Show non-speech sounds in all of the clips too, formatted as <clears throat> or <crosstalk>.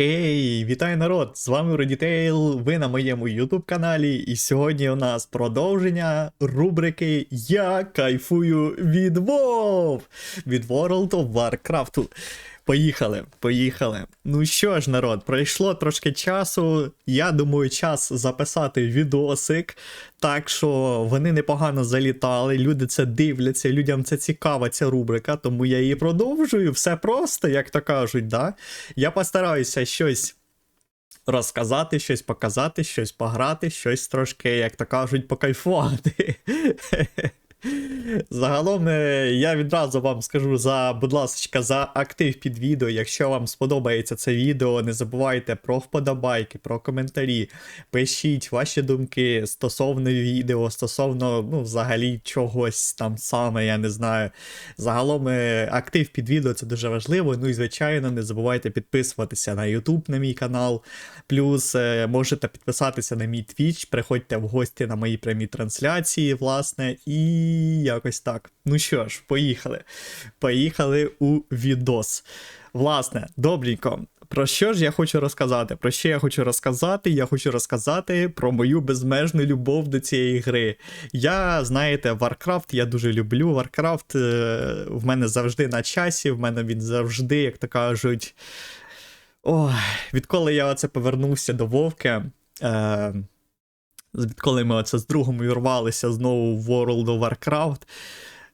Ей, вітаю народ! З вами Родітейл, ви на моєму YouTube каналі, і сьогодні у нас продовження рубрики Я кайфую від WoW! Від World of Warcraft. Поїхали, поїхали. Ну що ж, народ, пройшло трошки часу. Я думаю, час записати відосик. Так що вони непогано залітали, люди це дивляться, людям це цікава ця рубрика, тому я її продовжую. Все просто, як то кажуть, да? Я постараюся щось розказати, щось показати, щось пограти, щось трошки, як то кажуть, покайфувати. <laughs> Загалом е, я відразу вам скажу за, будь ласка, за актив під відео. Якщо вам сподобається це відео, не забувайте про вподобайки, про коментарі. Пишіть ваші думки стосовно відео, стосовно, ну, взагалі чогось там саме, я не знаю. Загалом е, актив під відео це дуже важливо. Ну і звичайно, не забувайте підписуватися на YouTube на мій канал. Плюс е, можете підписатися на мій Twitch, приходьте в гості на мої прямі трансляції, власне, і якось так. Ну що ж, поїхали. Поїхали у відос. Власне, добренько. Про що ж я хочу розказати? Про що я хочу розказати? Я хочу розказати про мою безмежну любов до цієї гри. Я, знаєте, Warcraft я дуже люблю. Warcraft е, в мене завжди на часі, в мене він завжди, як то кажуть. Ой, відколи я оце повернувся до Вовки. Е, відколи ми оце з другом вірвалися знову в World of Warcraft.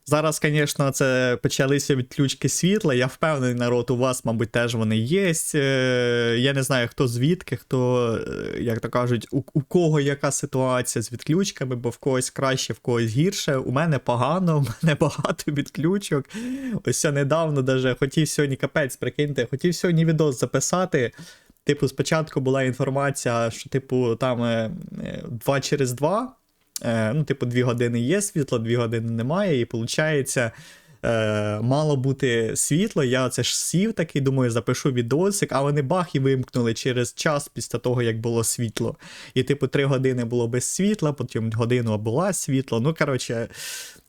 Зараз, звісно, це почалися відключки світла. Я впевнений, народ, у вас, мабуть, теж вони є. Е, Я не знаю, хто звідки, хто, е, як то кажуть, у, у кого яка ситуація з відключками, бо в когось краще, в когось гірше. У мене погано, <laughs> у мене багато відключок. Ось я недавно даже хотів сьогодні капець, прикиньте, хотів сьогодні відос записати. Типу, спочатку була інформація, що, типу, там 2 через 2, е, ну, типу, 2 години є світло, 2 години немає, і виходить, е, мало бути світло. Я це ж сів такий, думаю, запишу відосик, а вони бах і вимкнули через час після того, як було світло. І, типу, 3 години було без світла, потім годину була світло. Ну, коротше,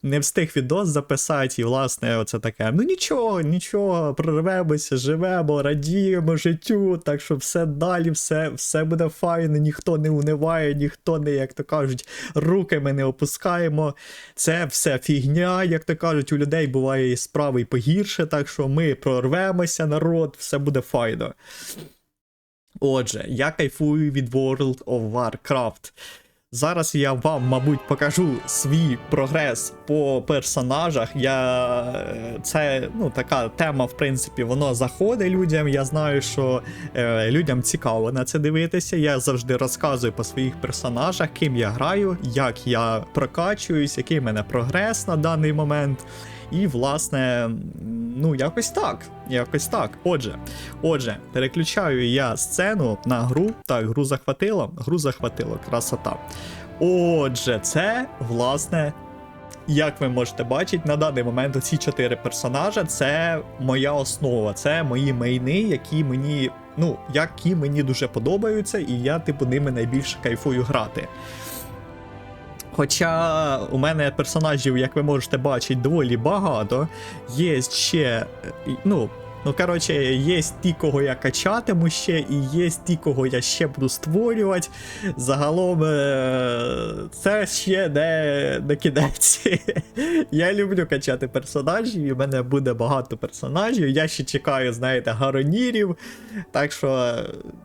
не встиг відос записати, і, власне, оце таке. Ну нічого, нічого, прорвемося, живемо, радіємо життю, так що все далі, все все буде файно, ніхто не униває, ніхто не, як то кажуть, руки ми не опускаємо. Це все фігня, як то кажуть, у людей буває і справи і погірше, так що ми прорвемося, народ, все буде файно. Отже, я кайфую від World of Warcraft. Зараз я вам, мабуть, покажу свій прогрес по персонажах. Я Це ну, така тема, в принципі, воно заходить людям. Я знаю, що е, людям цікаво на це дивитися. Я завжди розказую по своїх персонажах, ким я граю, як я прокачуюсь, який в мене прогрес на даний момент. І, власне, ну, якось так. Якось так. Отже, отже, переключаю я сцену на гру. Так, гру захватило, гру захватило, красота. Отже, це, власне, як ви можете бачити, на даний момент оці чотири персонажа це моя основа, це мої мейни, які мені, ну, які мені дуже подобаються, і я, типу, ними найбільше кайфую грати. Хоча у мене персонажів, як ви можете бачити, доволі багато. Є ще, ну, Ну, коротше, є ті, кого я качатиму ще, і є ті, кого я ще буду створювати. Загалом е, це ще не, не кінець. <laughs> Я люблю качати персонажів, і в мене буде багато персонажів. Я ще чекаю, знаєте, гаронірів. Так що,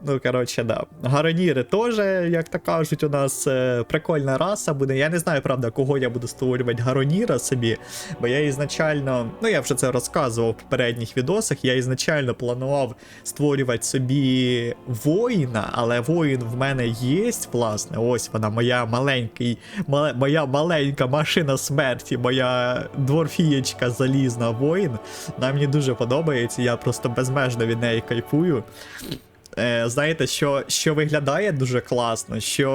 ну, коротше, да. Гароніри теж, як то кажуть, у нас е, прикольна раса буде. Я не знаю, правда, кого я буду створювати гароніра собі, бо я ізначально, ну я вже це розказував в попередніх відосах. Я ізначально планував створювати собі воїна, але воїн в мене є, власне. Ось вона, моя маленький, мал, моя маленька машина смерті, моя дворфієчка залізна воїн. Вона мені дуже подобається, я просто безмежно від неї кайфую. Е, Знаєте, що що виглядає дуже класно, що,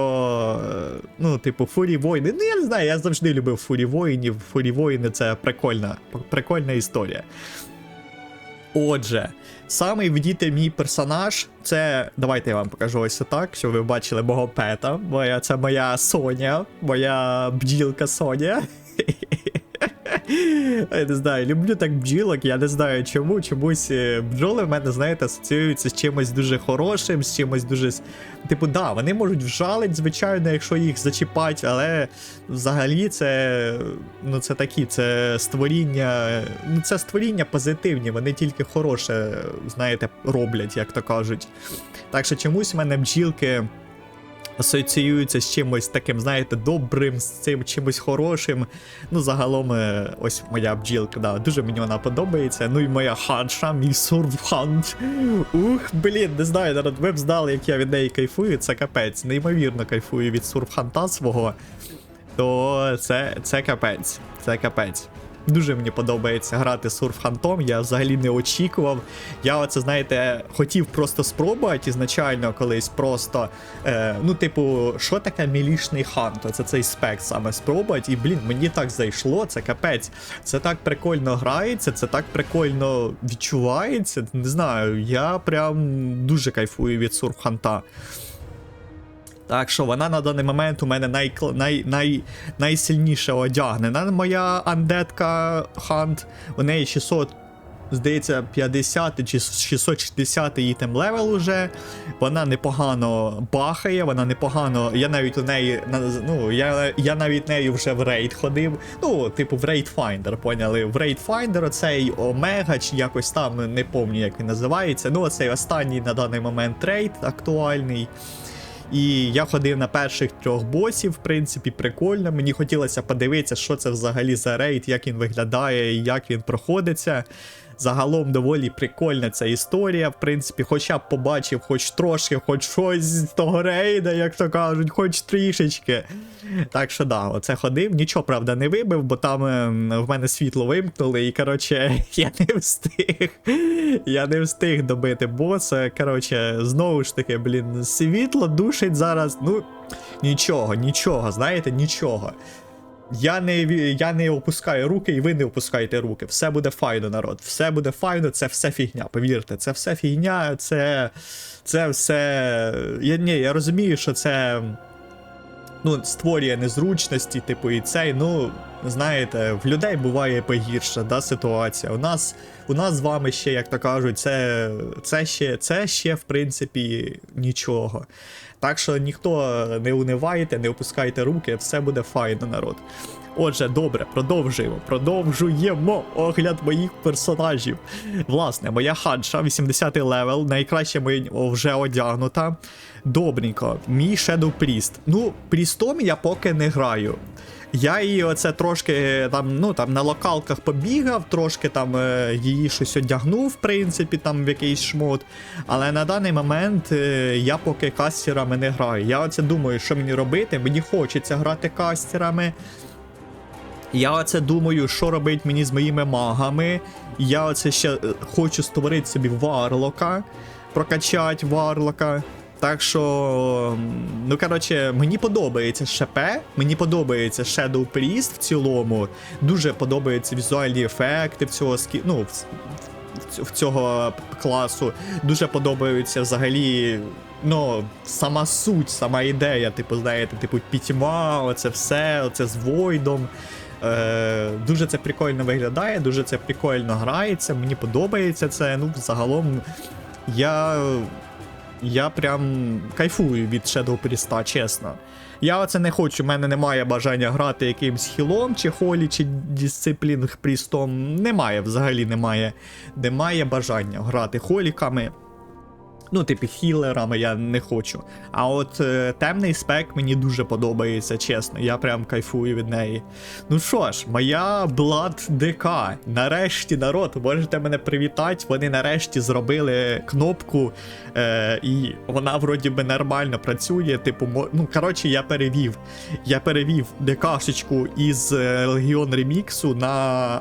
е, ну, типу, фурі воїни. Ну, я не знаю, я завжди любив фурі воїнів. Фурі воїни це прикольна, прикольна історія. Отже, самий вдіти мій персонаж, це. Давайте я вам покажу ось так, щоб ви бачили мого пета. Моя, Це моя Соня, моя бджілка Соня. Я не знаю, люблю так бджілок, я не знаю чому. Чомусь е, бджоли в мене, знаєте, асоціюються з чимось дуже хорошим, з чимось дуже. Типу, да, вони можуть вжалить, звичайно, якщо їх зачіпать, але взагалі це. Ну, це такі, це створіння. Ну, це створіння позитивні, вони тільки хороше, знаєте, роблять, як то кажуть. Так що чомусь в мене бджілки асоціюються з чимось таким, знаєте, добрим, з цим чимось хорошим. Ну, загалом, е, ось моя бджілка, да, дуже мені вона подобається. Ну і моя ханша, мій сурфхант. Ух, блін, не знаю, народ, ви б знали, як я від неї кайфую, це капець. Неймовірно кайфую від сурфханта свого. То це, це капець, це капець. Дуже мені подобається грати сурфхантом, я взагалі не очікував. Я оце, знаєте, хотів просто спробувати ізначально колись просто. Е, ну, типу, що таке мілішний хант? Оце цей спек саме спробувати. І, блін, мені так зайшло, це капець. Це так прикольно грається, це так прикольно відчувається. Не знаю, я прям дуже кайфую від сурфханта. Так що вона на даний момент у мене най, най, най, найсильніше одягнена. Моя андетка Хант. У неї 600, здається, 50 чи 660 її там левел уже. Вона непогано бахає, вона непогано. Я навіть у неї. Ну, я, я навіть нею вже в рейд ходив. Ну, типу, в Raid Finder, поняли? В Raid Finder оцей Омега, чи якось там, не пам'ятаю, як він називається. Ну, оцей останній на даний момент рейд актуальний. І я ходив на перших трьох босів, в принципі, прикольно. Мені хотілося подивитися, що це взагалі за рейд, як він виглядає і як він проходиться. Загалом доволі прикольна ця історія. В принципі, хоча б побачив хоч трошки, хоч щось з того рейда, як то кажуть, хоч трішечки. Так що да, оце ходив. Нічого, правда, не вибив, бо там ем, в мене світло вимкнули, і коротше, <laughs> я не встиг. Я не встиг добити боса. Коротше, знову ж таки, блін, світло душить зараз. Ну, нічого, нічого, знаєте, нічого. Я не, я не опускаю руки, і ви не опускаєте руки. Все буде файно, народ. Все буде файно, це все фігня. Повірте, це все фігня, це. Це все. Я, ні, я розумію, що це. Ну, створює незручності, типу, і цей, ну, знаєте, в людей буває погірша да, ситуація. У нас, у нас з вами ще, як то кажуть, це, це, ще, це ще, в принципі, нічого. Так що ніхто не унивайте, не опускайте руки, все буде файно, народ. Отже, добре, продовжуємо. Продовжуємо огляд моїх персонажів. Власне, моя ханша, 80 левел, найкраще моя вже одягнута. Добренько, мій Shadow Priest. Ну, прістом я поки не граю. Я її оце трошки там, ну там на локалках побігав, трошки там е, її щось одягнув, в принципі, там в якийсь шмот. Але на даний момент е, я поки кастерами не граю. Я оце думаю, що мені робити. Мені хочеться грати кастерами. Я оце думаю, що робить мені з моїми магами. Я оце ще е, хочу створити собі варлока, прокачати варлока. Так що, ну коротше, мені подобається ШП, мені подобається Shadow Priest в цілому. Дуже подобаються візуальні ефекти в цього скі... ну, в, в, цього класу. Дуже подобаються взагалі. Ну, сама суть, сама ідея, типу, знаєте, типу, пітьма, оце все, оце з Войдом. Е, дуже це прикольно виглядає, дуже це прикольно грається, мені подобається це. Ну, загалом я. Я прям кайфую від Shadow Priest, чесно. Я оце не хочу, в мене немає бажання грати якимсь хілом, чи холі, чи дисциплінг прістом. Немає, взагалі немає. Немає бажання грати холіками. Ну, типу, хілерами я не хочу. А от е, темний спек мені дуже подобається, чесно. Я прям кайфую від неї. Ну що ж, моя Blood ДК. Нарешті, народ, можете мене привітати. Вони нарешті зробили кнопку, е, і вона вроді би нормально працює. Типу, ну коротше, я перевів. Я перевів ДКшечку із Legion Remix на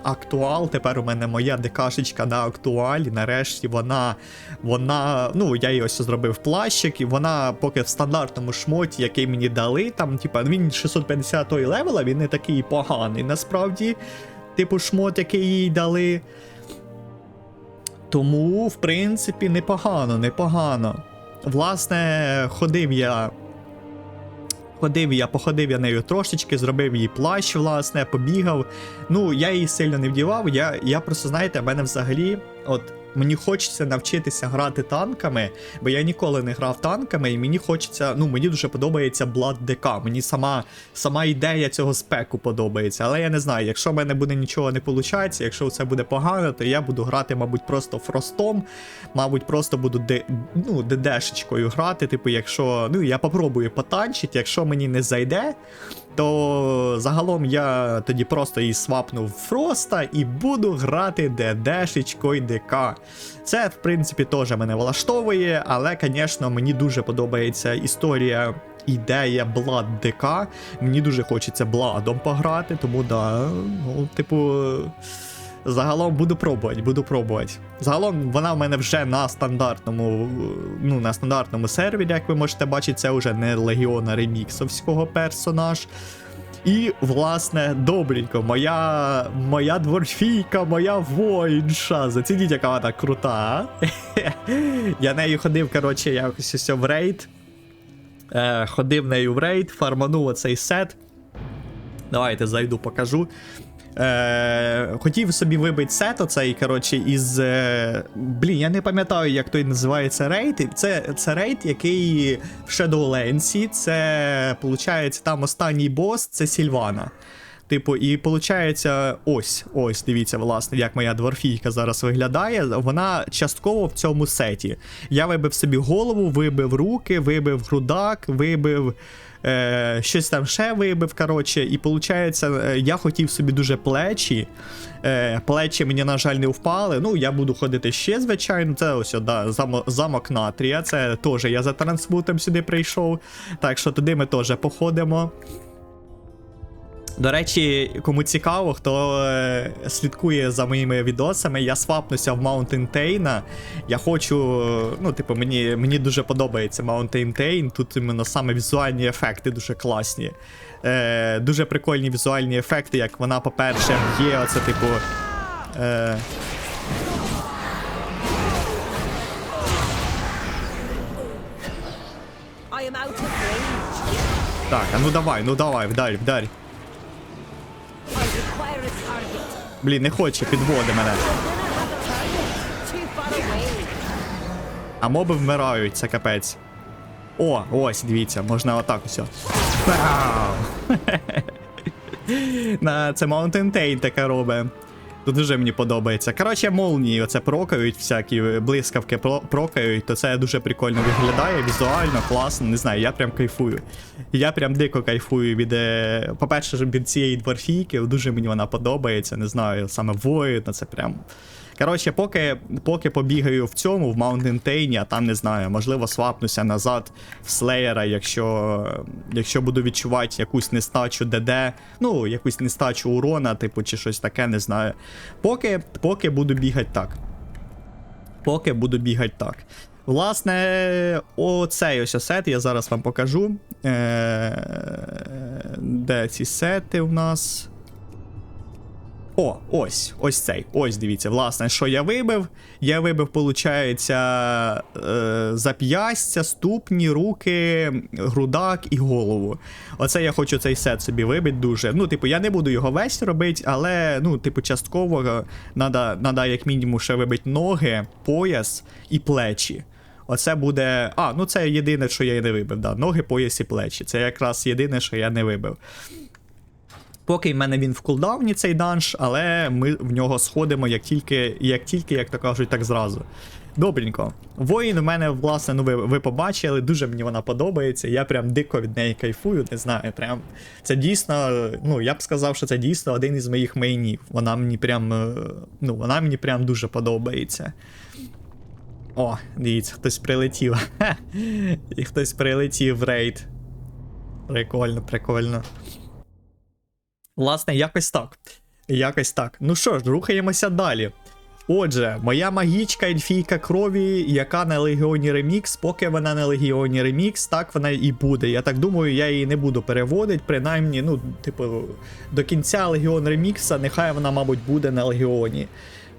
актуал. Тепер у мене моя ДКшечка на актуалі. Нарешті вона. Вона. Ну, я її ось зробив плащик, і вона поки в стандартному шмоті, який мені дали, там, типа, він 650 левела, він не такий поганий. Насправді, типу, шмот, який їй дали. Тому, в принципі, непогано, непогано. Власне, ходив я Ходив я, походив я нею трошечки, зробив їй плащ, власне, побігав. Ну, я її сильно не вдівав. Я, я просто, знаєте, в мене взагалі, от мені хочеться навчитися грати танками, бо я ніколи не грав танками, і мені хочеться, ну мені дуже подобається Blood DK. Мені сама, сама ідея цього спеку подобається. Але я не знаю, якщо в мене буде нічого не виходить, якщо це буде погано, то я буду грати, мабуть, просто фростом. Мабуть, просто буду де, ну, ДДшечкою грати. Типу, якщо. Ну, я попробую потанчити, якщо мені не зайде, то загалом я тоді просто її свапнув Фроста і буду грати ДДшечкою ДК. Це, в принципі, теж мене влаштовує, але, звісно, мені дуже подобається історія. Ідея Блад ДК. Мені дуже хочеться Бладом пограти, тому да, ну, типу. Загалом буду пробувати, буду пробувати. Загалом вона в мене вже на стандартному, ну, на стандартному сервері, як ви можете бачити, це вже не Легіона реміксовського персонаж. І, власне, добренько, моя моя дворфійка, моя воїнша. Зацініть, яка вона крута. а? <laughs> Я нею ходив, коротше, якось ось в рейд. Е, ходив нею в рейд, фарманув оцей сет. Давайте зайду, покажу. Е, хотів собі вибити сет оцей, коротше, із. Е, блін, я не пам'ятаю, як той називається рейд. Це, це рейд, який в Shadowlands, це, виходить, там останній бос, це Сільвана. Типу, і виходить, ось, ось, дивіться, власне, як моя дворфійка зараз виглядає. Вона частково в цьому сеті. Я вибив собі голову, вибив руки, вибив грудак, вибив. Е, щось там ще вибив, коротше, і виходить, я хотів собі дуже плечі. Е, плечі мені, на жаль, не впали. Ну, я буду ходити ще, звичайно. Це ось, да, замок Натрія. Це теж я за трансмутом сюди прийшов. Так що туди ми теж походимо. До речі, кому цікаво, хто е, слідкує за моїми відосами, я свапнуся в Mountain Tane. Я хочу. е, Ну, типу, мені мені дуже подобається Mountain Tane. Тут іменно саме візуальні ефекти дуже класні. Е, Дуже прикольні візуальні ефекти, як вона, по-перше, є оце, типу. Е, так, а ну давай, ну давай, вдарь, вдарь. Блін, не хоче, підводи мене. А моби вмирають, це капець. О, ось, дивіться, можна отак усе. <laughs> На це Mountain Tain таке робить. Дуже мені подобається. Коротше, молнії оце прокають, всякі блискавки про- прокають, то це дуже прикольно виглядає, візуально, класно, не знаю, я прям кайфую. Я прям дико кайфую від. е, По-перше, від цієї дворфійки, дуже мені вона подобається, не знаю, саме воїн, це прям. Коротше, поки, поки побігаю в цьому, в Tane, а там не знаю, можливо, свапнуся назад в Слеєра, якщо, якщо буду відчувати якусь нестачу ДД, ну, якусь нестачу урона, типу, чи щось таке, не знаю. Поки, поки буду бігати так. Поки буду бігати так. Власне, оцей ось сет я зараз вам покажу. Е- де ці сети у нас? О, ось, ось цей. Ось дивіться, власне, що я вибив. Я вибив, виходить, е, зап'ястя, ступні, руки, грудак і голову. Оце я хочу цей сет собі вибити дуже. Ну, типу, я не буду його весь робити, але, ну, типу, частково надо, надо як мінімум ще вибити ноги, пояс і плечі. Оце буде. А, ну це єдине, що я і не вибив. Да. Ноги, пояс і плечі. Це якраз єдине, що я не вибив. Поки в мене він в кулдауні цей данж, але ми в нього сходимо як тільки, як тільки, як то кажуть, так зразу. Добренько. Воїн в мене, власне, ну ви, ви побачили, дуже мені вона подобається. Я прям дико від неї кайфую, не знаю. Прям це дійсно, ну я б сказав, що це дійсно один із моїх мейнів. Вона мені прям, е, ну, вона мені прям дуже подобається. О, дивіться, хтось прилетів. <laughs> І хтось прилетів в рейд. Прикольно, прикольно. Власне, якось так. Якось так. Ну що ж, рухаємося далі. Отже, моя магічка ельфійка крові, яка на Легіоні Ремікс, поки вона на Легіоні Ремікс, так вона і буде. Я так думаю, я її не буду переводити, принаймні, ну, типу, до кінця Легіон Ремікса, нехай вона, мабуть, буде на Легіоні.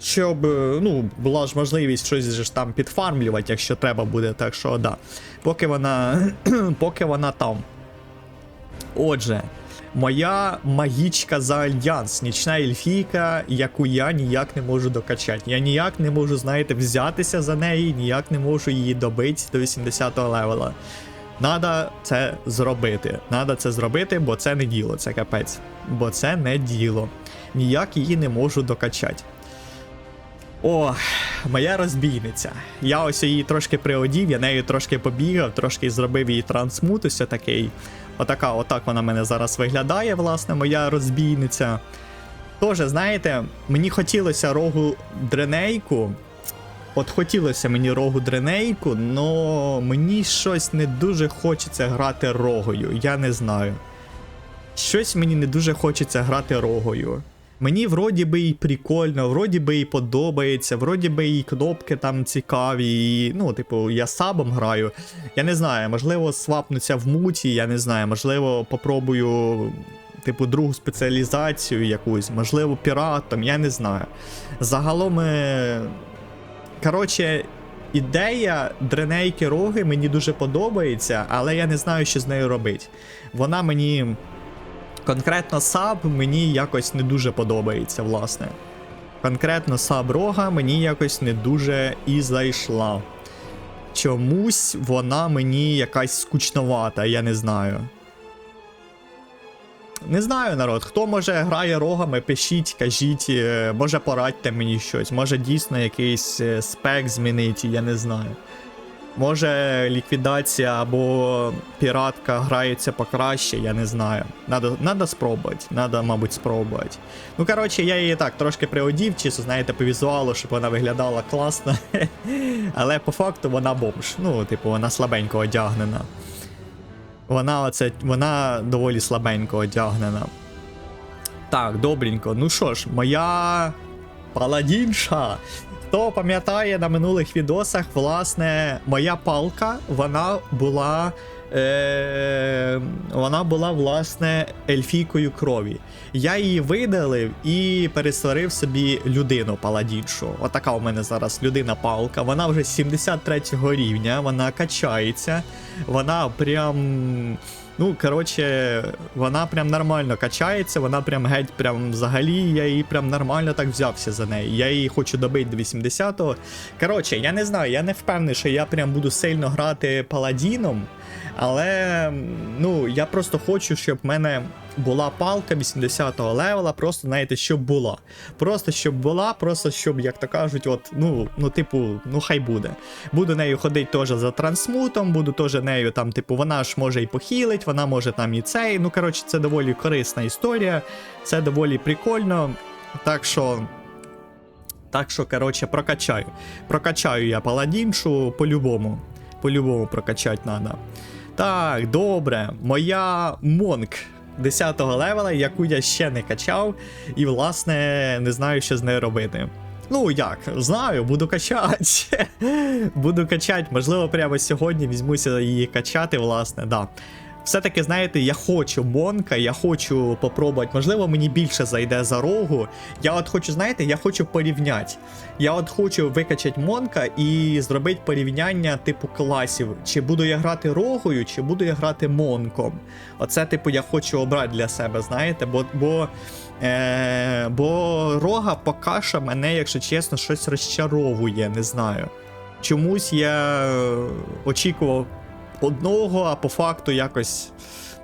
Щоб, е, ну, була ж можливість щось ж там підфармлювати, якщо треба буде, так що да. Поки вона, <clears throat> поки вона там. Отже, моя магічка за альянс, нічна ельфійка, яку я ніяк не можу докачати. Я ніяк не можу, знаєте, взятися за неї, ніяк не можу її добити до 80-го левела. Надо це зробити. Надо це зробити, бо це не діло, це капець. Бо це не діло. Ніяк її не можу докачати. О, моя розбійниця. Я ось її трошки приодів, я нею трошки побігав, трошки зробив її трансмут, ось такий. Отака, отак вона мене зараз виглядає, власне, моя розбійниця. Тоже, знаєте, мені хотілося рогу дренейку. От хотілося мені рогу дренейку, но мені щось не дуже хочеться грати рогою, я не знаю. Щось мені не дуже хочеться грати рогою. Мені вроді би і прикольно, вроді би і подобається, вроді би і кнопки там цікаві, і, ну, типу, я сабом граю. Я не знаю, можливо, свапнуться в муті, я не знаю, можливо, попробую, типу, другу спеціалізацію якусь, можливо, піратом, я не знаю. Загалом. е, Коротше, ідея дренейки роги мені дуже подобається, але я не знаю, що з нею робити. Вона мені. Конкретно саб мені якось не дуже подобається, власне. Конкретно саб рога мені якось не дуже і зайшла. Чомусь вона мені якась скучновата, я не знаю. Не знаю, народ, хто може грає рогами, пишіть, кажіть, е, може порадьте мені щось, може дійсно якийсь е, спек змінить, я не знаю. Може ліквідація або піратка грається покраще, я не знаю. Надо, надо спробувати, надо, мабуть, спробувати. Ну, коротше, я її так трошки приодів, чисто, знаєте, по візуалу, щоб вона виглядала класно. <laughs> Але по факту вона бомж. Ну, типу, вона слабенько одягнена. Вона оце, вона доволі слабенько одягнена. Так, добренько. Ну що ж, моя паладінша. Хто пам'ятає на минулих відосах, власне, моя палка, вона була. Е, вона була, власне, ельфійкою крові. Я її видалив і пересварив собі людину паладіншу. Отака у мене зараз людина-палка. Вона вже 73 рівня, вона качається. Вона прям. Ну, коротше, вона прям нормально качається, вона прям геть, прям взагалі, я її прям нормально так взявся за неї. Я її хочу добити до 80-го. Коротше, я не знаю, я не впевнений, що я прям буду сильно грати паладіном. Але ну, я просто хочу, щоб в мене була палка 80-го левела, просто знаєте, щоб була. Просто щоб була, просто щоб, як то кажуть, от, ну, ну, типу, ну хай буде. Буду нею ходити теж за трансмутом, буду теж нею там, типу, вона ж може і похилить, вона може там і цей. Ну, коротше, це доволі корисна історія, це доволі прикольно. Так що. Так що, коротше, прокачаю. Прокачаю я паладіншу по-любому. По-любому прокачати треба. Так, добре. Моя Монк 10-го левела, яку я ще не качав, і, власне, не знаю, що з нею робити. Ну, як, знаю, буду качати. <laughs> буду качати. Можливо, прямо сьогодні візьмуся її качати, власне, да. Все-таки, знаєте, я хочу Монка, я хочу попробувати. Можливо, мені більше зайде за рогу. Я от хочу, знаєте, я хочу порівняти. Я от хочу викачати Монка і зробити порівняння типу класів. Чи буду я грати рогою, чи буду я грати Монком. Оце, типу, я хочу обрати для себе, знаєте, бо. бо Е, бо рога поки що мене, якщо чесно, щось розчаровує, не знаю. Чомусь я е, очікував одного, а по факту якось.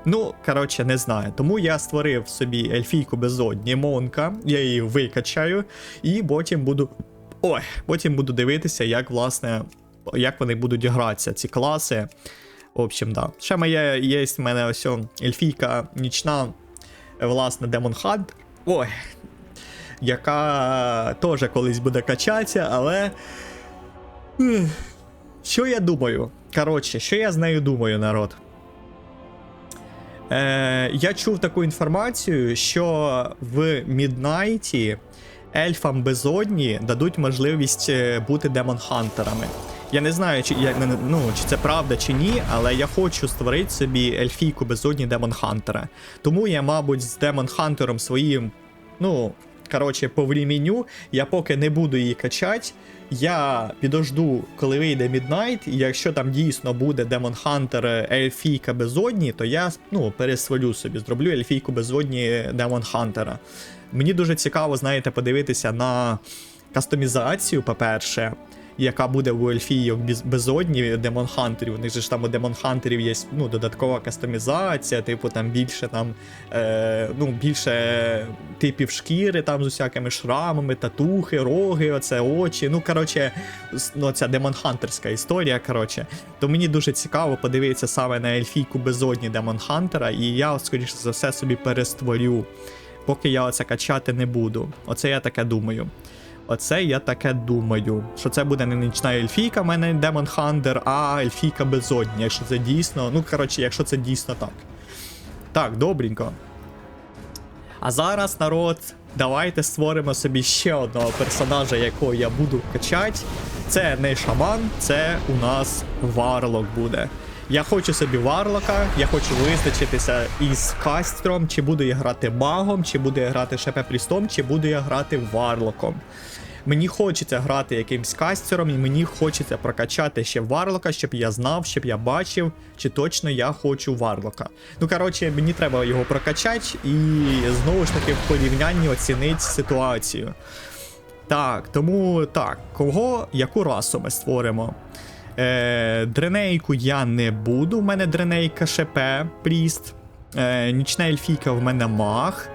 Ну, коротше, не знаю. Тому я створив собі ельфійку безодні Монка, я її викачаю, і потім буду. Ой, потім буду дивитися, як власне, як вони будуть гратися, ці класи. В общем, да. Ще моє є в мене ось ельфійка нічна, власне, Demon Hunt. Ой. Яка теж колись буде качатися, але. Що я думаю? Коротше, що я з нею думаю, народ? Е, я чув таку інформацію, що в Міднайті ельфам безодні дадуть можливість е, бути демон-хантерами. Я не знаю, чи, я, ну, чи це правда чи ні, але я хочу створити собі ельфійку безодні демон-хантера. Тому я, мабуть, з демон-хантером своїм, ну, коротше, по я поки не буду її качати. Я підожду, коли вийде Міднайт, і якщо там дійсно буде Демон Хантер Ельфійка безодні, то я ну, пересвалю собі, зроблю Ельфійку безодні Демон Хантера. Мені дуже цікаво, знаєте, подивитися на кастомізацію, по-перше, яка буде у Ельфійок безодні Демон Хантерів. У них же ж там у Демон Хантерів є ну, додаткова кастомізація, типу там більше там е, ну, більше типів шкіри там з усякими шрамами, татухи, роги, оце очі. Ну, коротше, ну, ця Демон Хантерська історія. Коротше. То мені дуже цікаво подивитися саме на Ельфійку безодні Демон Хантера, і я, скоріше за все, собі перестворю. Поки я оце качати не буду. Оце я таке думаю. Оце я таке думаю. Що це буде не нічна ельфійка, в мене Демон Хантер, а ельфійка безодня. Якщо це дійсно. Ну, коротше, якщо це дійсно так. Так, добренько. А зараз, народ, давайте створимо собі ще одного персонажа, якого я буду качати. Це не шаман, це у нас варлок буде. Я хочу собі варлока, я хочу визначитися із кастром, чи буду я грати магом, чи буду я грати шепе-плістом, чи буду я грати варлоком. Мені хочеться грати якимсь кастером, і мені хочеться прокачати ще варлока, щоб я знав, щоб я бачив, чи точно я хочу варлока. Ну, коротше, мені треба його прокачати і знову ж таки в порівнянні оцінити ситуацію. Так, тому так, кого, яку расу ми створимо? Е, дренейку я не буду. У мене дренейка ШП, Пріст. Е, нічна ельфійка в мене маг.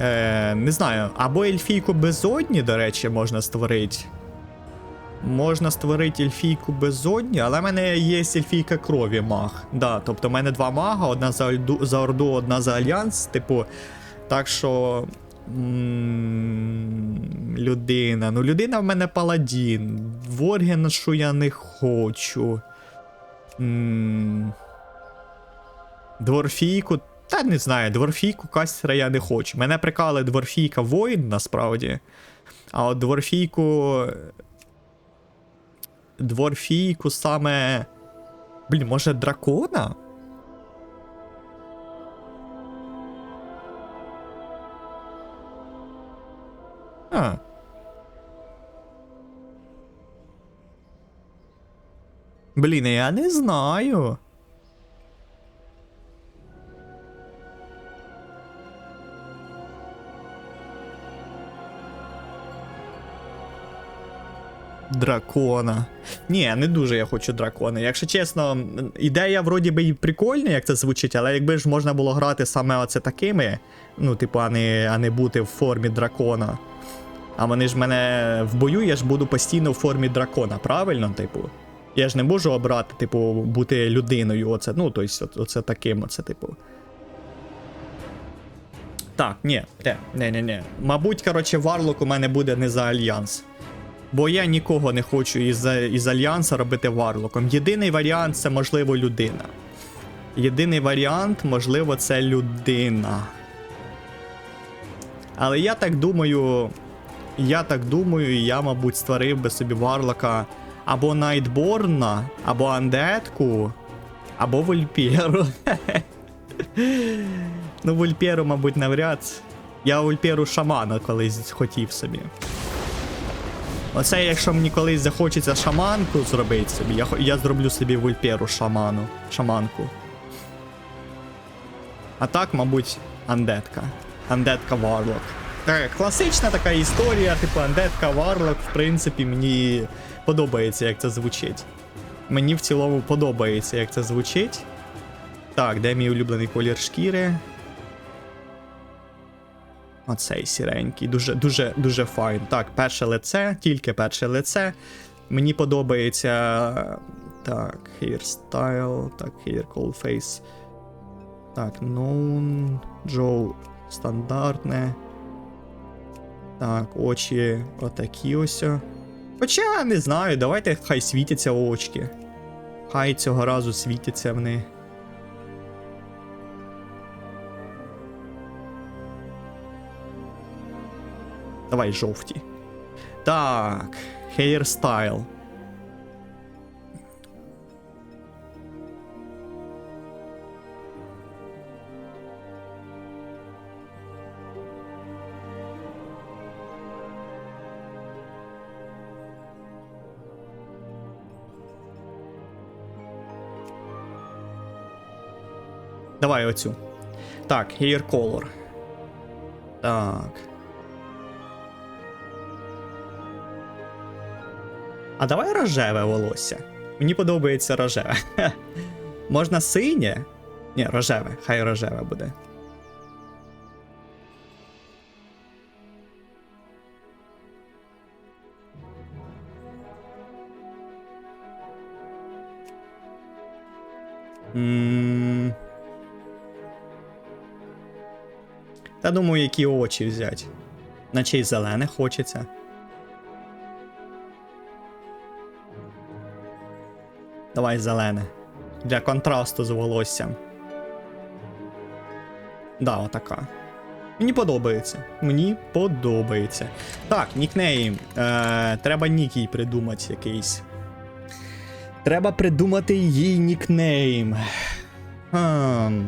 Е, не знаю, або ельфійку безодні, до речі, можна створити. Можна створити ельфійку безодні, але в мене є ельфійка крові маг. Да, тобто в мене два мага, одна за, Альду, за Орду, одна за Альянс. Типу, так що. м, Людина. Ну, людина в мене паладін. Воргенашу я не хочу. М, Дворфійку. Та не знаю, дворфійку кастера я не хочу. Мене прикали дворфійка воїн насправді. А от дворфійку. Дворфійку саме. Блін, може дракона? А. Блін, я не знаю. Дракона. Ні, не дуже я хочу дракона. Якщо чесно, ідея вроді би і прикольна, як це звучить, але якби ж можна було грати саме оце такими, ну, типу, а не, а не бути в формі дракона. А вони ж мене в бою, я ж буду постійно в формі дракона, правильно? Типу. Я ж не можу обрати, типу, бути людиною. Оце, ну, тобто, оце таким, оце, типу. Так, ні, не, не, не, не. Мабуть, коротше, Варлок у мене буде не за альянс. Бо я нікого не хочу із, із альянса робити варлоком. Єдиний варіант це, можливо, людина. Єдиний варіант, можливо, це людина. Але я так думаю. Я так думаю, я, мабуть, створив би собі варлока або Найтборна, або Андетку, або Вольпєру. <laughs> ну, Вольпєру, мабуть, навряд. Я Вольпєру шамана колись хотів собі. Оце, якщо мені колись захочеться шаманку зробити собі, я, я зроблю собі вольперу шаману. Шаманку. А так, мабуть, андетка. Андетка Варлок. Так, класична така історія, типу андетка Варлок, в принципі, мені подобається, як це звучить. Мені в цілому подобається, як це звучить. Так, де мій улюблений колір шкіри? Оцей сіренький, дуже дуже дуже файн. Так, перше лице, тільки перше лице. Мені подобається. Так, hairstyle, так, hair color face. Так, known, Joe стандартне. Так, очі отакі ось. Хоча не знаю, давайте хай світяться очки. Хай цього разу світяться вони. Давай жовті. Так. Hairstyle. Давай оцю. Так, hair color. Так. А давай рожеве волосся. Мені подобається рожеве. <laughs> Можна синє? Ні, рожеве, хай рожеве буде. М. Та думаю, які очі взяти. Наче й зелене хочеться. Давай зелене. Для контрасту з волоссям. Да, отака. Мені подобається. Мені подобається. Так, нікнейм. Е, треба нік їй придумати якийсь. Треба придумати їй нікнейм. Хм.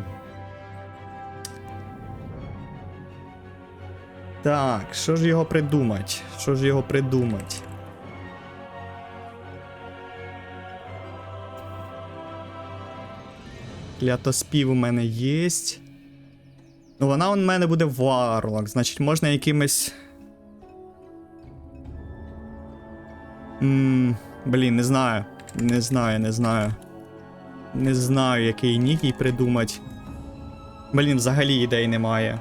Так, що ж його придумати? Що ж його придумати? Клятоспів у мене є. Ну, вона у мене буде варлок, значить, можна якимось. Ммм, блін, не знаю. Не знаю, не знаю. Не знаю, який нік їй придумати. Блін, взагалі ідей немає.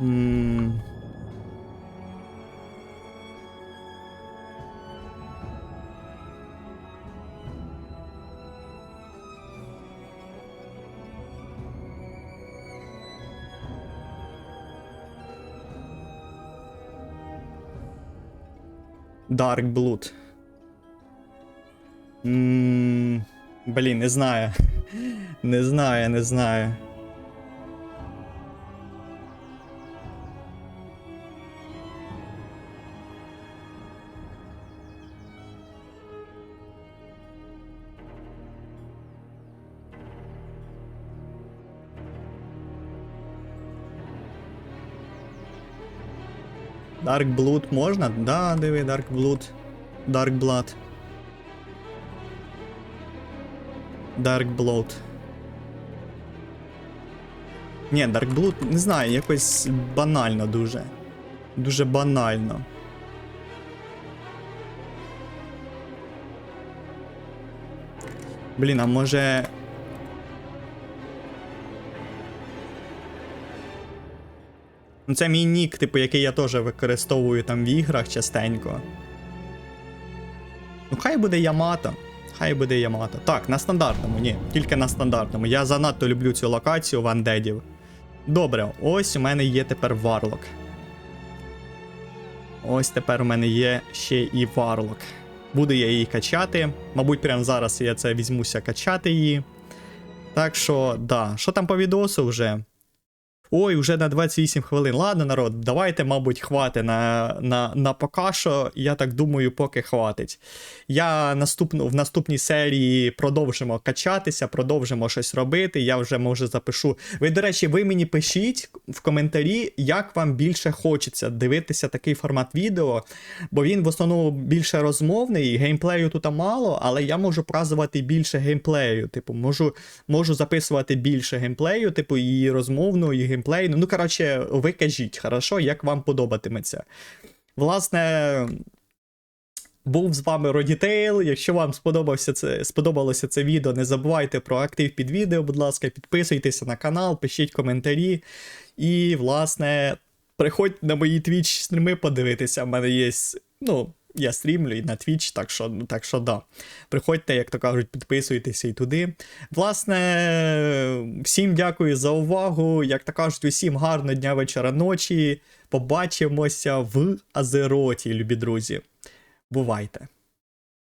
Ммм. Dark Blood. Ммм. Блін, <laughs> не знаю. Не знаю, не знаю. Dark Blood можна? Да, диви, Dark Blood. Dark Blood. Dark Blood. Ні, Dark Blood, не знаю, якось банально дуже. Дуже банально. Блін, а може. Ну, це мій нік, типу, який я теж використовую там в іграх частенько. Ну, хай буде Ямато. Хай буде Ямато. Так, на стандартному, ні, тільки на стандартному. Я занадто люблю цю локацію вандедів. Добре, ось у мене є тепер варлок. Ось тепер у мене є ще і варлок. Буду я її качати. Мабуть, прямо зараз я це візьмуся качати її. Так що, да, що там по відосу вже? Ой, вже на 28 хвилин. Ладно, народ, давайте, мабуть, хвати на, на, на поки що. Я так думаю, поки хватить. Я наступну, в наступній серії продовжимо качатися, продовжимо щось робити. Я вже може запишу. Ви, до речі, ви мені пишіть в коментарі, як вам більше хочеться дивитися такий формат відео, бо він в основному більше розмовний, геймплею тут мало, але я можу показувати більше геймплею. Типу, можу, можу записувати більше геймплею, типу, і розмовну, і геймплейну. Ну, коротше, ви кажіть, хорошо, як вам подобатиметься. Власне. Був з вами Родітейл. Якщо вам сподобався це, сподобалося це відео, не забувайте про актив під відео, будь ласка, підписуйтеся на канал, пишіть коментарі. І, власне, приходьте на мої Twitch стріми подивитися. У мене є. Ну, я стрімлю і на Twitch, так що, так що да. Приходьте, як то кажуть, підписуйтеся і туди. Власне, всім дякую за увагу. Як то кажуть, усім гарного дня, вечора, ночі. Побачимося в Азероті, любі друзі. Бувайте!